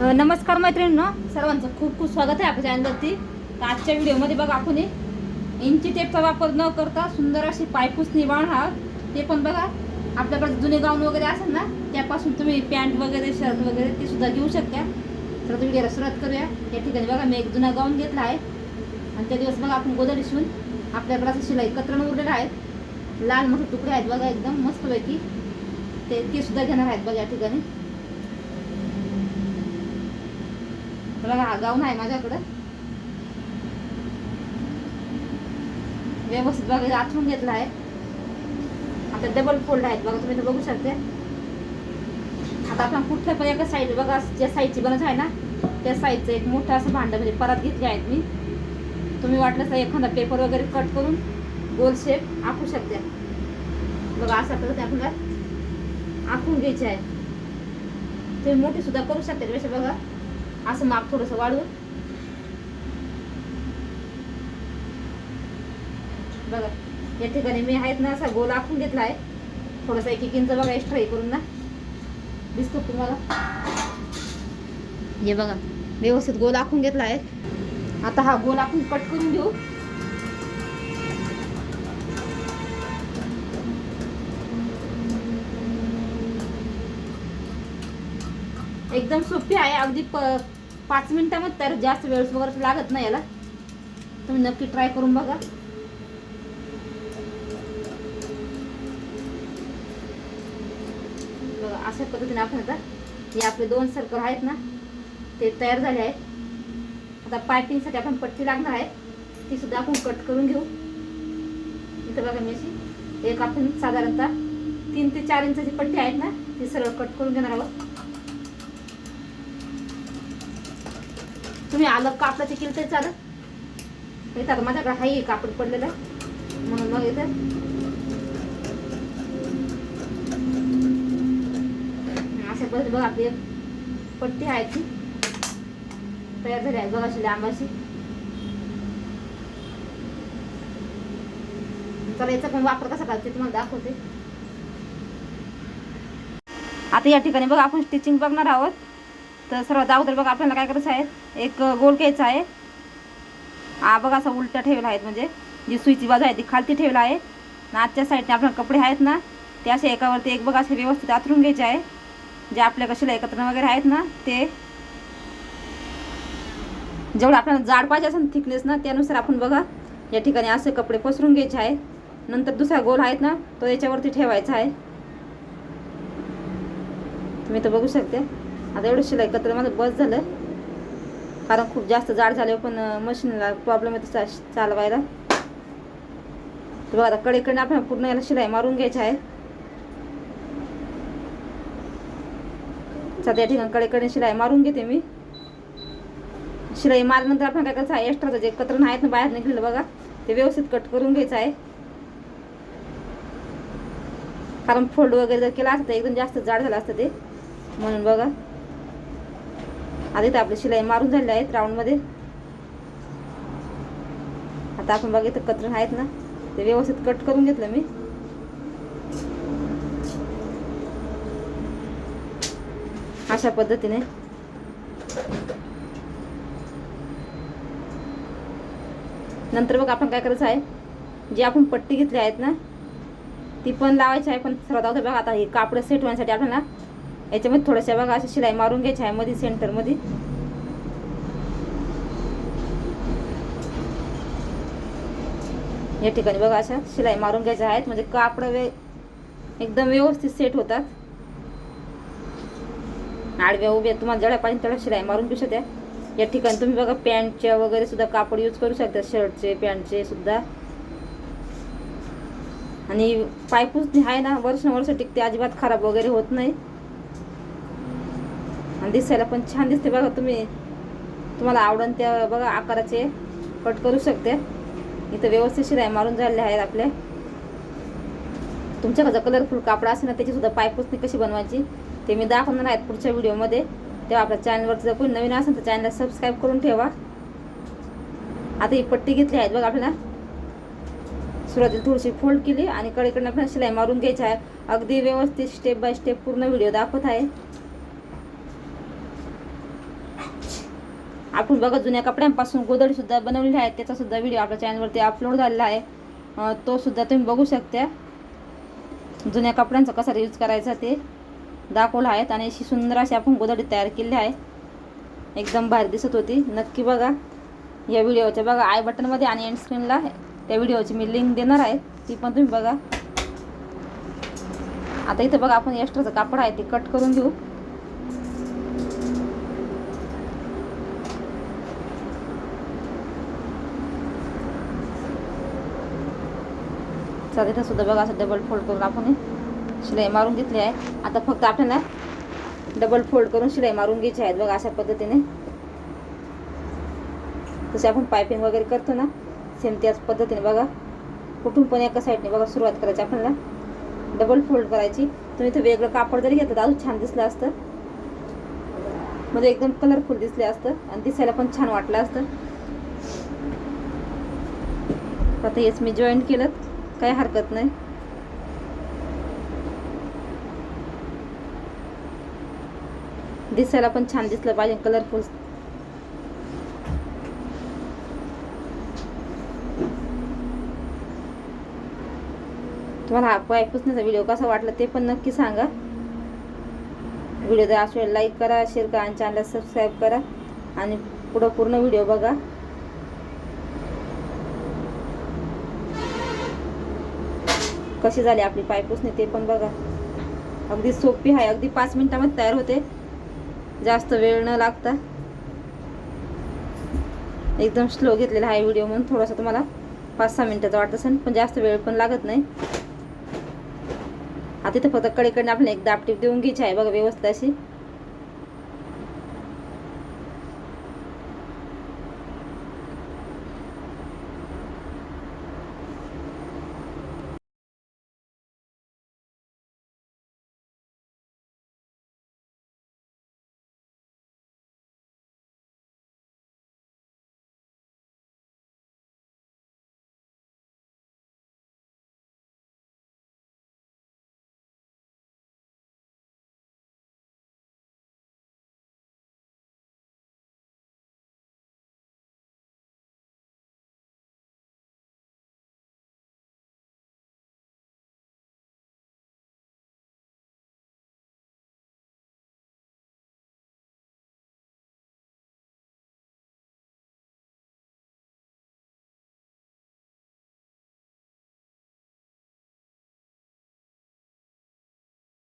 नमस्कार मैत्रिणींनो. सर्वांचं खूप खूप स्वागत आहे आपल्या चॅनलवरती तर आजच्या व्हिडिओमध्ये बघा आपण इंची टेपचा वापर न करता सुंदर अशी पायपुसणी बाण हा. ते पण बघा. आपल्याकडे जुने गाऊन वगैरे असेल ना त्यापासून तुम्ही पॅन्ट वगैरे शर्ट वगैरे ते सुद्धा घेऊ शकता. तर व्हिडिओला सुरुवात करूया. या ठिकाणी बघा मी एक जुना गाऊन घेतला आहे. आणि त्या दिवस बघा आपण गोदर शिवून आपल्याकडे असं शिलाई कत्रण उरलेलं आहेत लाल मोठे तुकडे आहेत बघा एकदम मस्तपैकी. ते ते सुद्धा घेणार आहेत बघा या ठिकाणी. बघा गाऊन आहे माझ्याकडं. व्यवस्थित बघा हे आथरून घेतला आहे. आता डबल फोल्ड आहेत बघा तुम्ही बघू शकते. आता आपण कुठल्या पण एका साईड बघा ज्या साईडची बनत आहे ना त्या साईडचं एक मोठं असं भांडं म्हणजे परत घेतले आहेत मी. तुम्ही वाटलं तर एखादा पेपर वगैरे कट करून गोल शेप आखू शकते. बघा असा करत आपल्याला आखून घ्यायचे आहे. तुम्ही मोठी सुद्धा करू शकते बघा. असं माप थोडंसं वाढवून. बघा या ठिकाणी मी आहेत ना असा गोल आखून घेतला आहे थोडासा एक एक इंच बघा एक्स्ट्रा हे करून ना. दिसतो तुम्हाला? हे बघा व्यवस्थित गोल आखून घेतला आहे आता हा गोल आखून कट करून घेऊ. एकदम सोपी आहे. अगदी प पाच मिनटामध्ये तर जास्त वेळ वगैरे लागत नाही याला. तुम्ही नक्की ट्राय करून बघा. बघा अशा पद्धतीने आपण आता हे आपले दोन सर्कल आहेत ना ते तयार झाले आहेत. आता पायपिंगसाठी आपण पट्टी लागणार आहे. ती सुद्धा आपण कट करून घेऊ. इथं बघा मी अशी एक आपण साधारणतः तीन ते चार इंचाची पट्टी आहेत ना ती सरळ कट करून घेणार आहोत. तुम्ही अलग कापडाचे केलं तरी चालत इथं आता माझ्याकडे हाही कापड पडलेलं. म्हणून मग येतं अशा पद्धतीने बघा आपली एक पट्टी आहे ती. तयार झाली आहे बघा अशी चला याचा पण वापर कसा करते तुम्हाला दाखवते. आता या ठिकाणी बघा आपण स्टिचिंग बघणार आहोत. तर सर्वात अगोदर बघा आपल्याला काय करायचं आहे? एक गोल घ्यायचा आहे. हा बघा असा उलटा ठेवला आहेत म्हणजे. जी सुईची बाजू आहे ती खालती ठेवला आहे. ना आजच्या साईडने आपल्या कपडे आहेत ना ते असे एकावरती एक बघा असे व्यवस्थित आथरून घ्यायचे आहे. जे आपल्या कशाला एकत्र वगैरे आहेत ना ते. जेवढं आपल्याला जाड पाहिजे असेल थिकनेस ना त्यानुसार आपण बघा या ठिकाणी असे कपडे पसरून घ्यायचे आहे. नंतर दुसरा गोल आहेत ना तो याच्यावरती ठेवायचा आहे. तुम्ही तर बघू शकते. आता एवढं शिलाई कत्र माझं बस झालं. कारण खूप जास्त जाड झाले पण मशीनला प्रॉब्लेम येतो चा चालवायला. बघा आता कडेकडे आपण पूर्ण याला शिलाई मारून घ्यायची आहे. सध्या ठिकाणी कडेकडे शिलाई मारून घेते मी. शिलाई मारल्यानंतर आपण काय करायचं आहे एक्स्ट्राचं जे कतरण आहेत ना बाहेर निघलेलं बघा ते व्यवस्थित कट करून घ्यायचं आहे. कारण फोल्ड वगैरे जर केला असतं तर एकदम जास्त जाड झालं असतं ते. म्हणून बघा. आता इथं आपली शिलाई मारून झालेली आहेत राऊंडमध्ये आता आपण बघा इथं कतरण आहेत ना ते व्यवस्थित कट करून घेतलं मी. अशा पद्धतीने. नंतर बघ आपण काय करायचं आहे जी आपण पट्टी घेतली आहेत ना ती पण लावायची आहे पण सर्वात बघ बघा आता हे कापडं सेट होण्यासाठी आपल्याला याच्यामध्ये थोड्याशा बघा अशा शिलाई मारून घ्यायच्या आहे मध्ये सेंटरमध्ये. या ठिकाणी बघा अशा शिलाई मारून घ्यायच्या आहेत. म्हणजे कापड वे एकदम व्यवस्थित सेट होतात. आडव्या उभ्या तुम्हाला जेवढ्या पाहिजे तेवढ्या शिलाई मारून घेऊ शकता. या ठिकाणी तुम्ही बघा पॅन्टच्या वगैरे सुद्धा कापड यूज करू शकता. शर्टचे पॅन्टचे सुद्धा. आणि पायपूस आहे ना वर्ष वर्ष टिकते अजिबात खराब वगैरे होत नाही. आणि दिसायला पण छान दिसते बघा तुम्ही. तुम्हाला आवडन त्या बघा आकाराचे. कट करू शकते. इथं व्यवस्थित शिलाई मारून झालेले आहेत आपले. तुमच्याकडं कलरफुल कापडा असेल ना त्याची सुद्धा पायपुसणी कशी बनवायची ते मी दाखवणार आहेत पुढच्या व्हिडिओमध्ये. तेव्हा आपल्या चॅनलवर जर कोणी नवीन असेल तर चॅनलला सबस्क्राईब करून ठेवा. आता ही पट्टी घेतली आहेत बघा आपल्याला. सुरुवातीला थोडीशी फोल्ड केली आणि कडेकडनं आपल्याला शिलाई मारून घ्यायची आहे. अगदी व्यवस्थित स्टेप बाय स्टेप पूर्ण व्हिडिओ दाखवत आहे. आपण बघा जुन्या कपड्यांपासून गोदडी सुद्धा बनवलेली आहे. त्याचा सुद्धा व्हिडिओ आपल्या चॅनलवरती अपलोड झालेला आहे. तो सुद्धा तुम्ही बघू शकता. जुन्या कपड्यांचा कसा यूज करायचा ते दाखवलं आहेत आणि अशी सुंदर अशी आपण गोदडी तयार केली आहे. एकदम भारी दिसत होती. नक्की बघा. या व्हिडिओच्या बघा आय बटनमध्ये आणि एंड स्क्रीनला त्या व्हिडिओची मी लिंक देणार आहे. ती पण तुम्ही बघा. आता इथं बघा आपण एक्स्ट्राचं कापड आहे ते कट करून घेऊ. चला इथं सुद्धा बघा असं डबल फोल्ड करून आपण शिलाई मारून घेतली आहे. आता फक्त आपल्याला डबल फोल्ड करून शिलाई मारून घ्यायची आहेत. बघा अशा पद्धतीने. तसे आपण पायपिंग वगैरे करतो ना सेम त्याच पद्धतीने बघा. कुठून पण एका साईडने बघा सुरुवात करायची आपल्याला. डबल फोल्ड करायची. तुम्ही इथं वेगळं कापड जरी घेतलं तर अजून छान दिसलं असतं. म्हणजे एकदम कलरफुल दिसले असतं आणि दिसायला पण छान वाटलं असतं. आता हेच मी जॉईन केलं. काही हरकत नाही. दिसायला पण छान दिसलं पाहिजे कलरफुल तुम्हाला हा पाय व्हिडिओ कसा वाटला ते पण नक्की सांगा. व्हिडिओ जर असेल लाईक करा शेअर करा आणि चॅनलला सबस्क्राईब करा. आणि पुढं पूर्ण व्हिडिओ बघा. कशी झाली आपली पाय पुसणे ते पण बघा. अगदी सोपी आहे. अगदी पाच मिनिटामध्ये तयार होते. जास्त वेळ न लागता. एकदम स्लो घेतलेला आहे व्हिडिओ म्हणून. थोडासा तुम्हाला पाच सहा मिनिटाचा वाटत असेल पण जास्त वेळ पण लागत नाही. आता तिथं फक्त कडेकडनं आपल्याला एक दापटीप देऊन घ्यायची आहे. बघा व्यवस्थित अशी.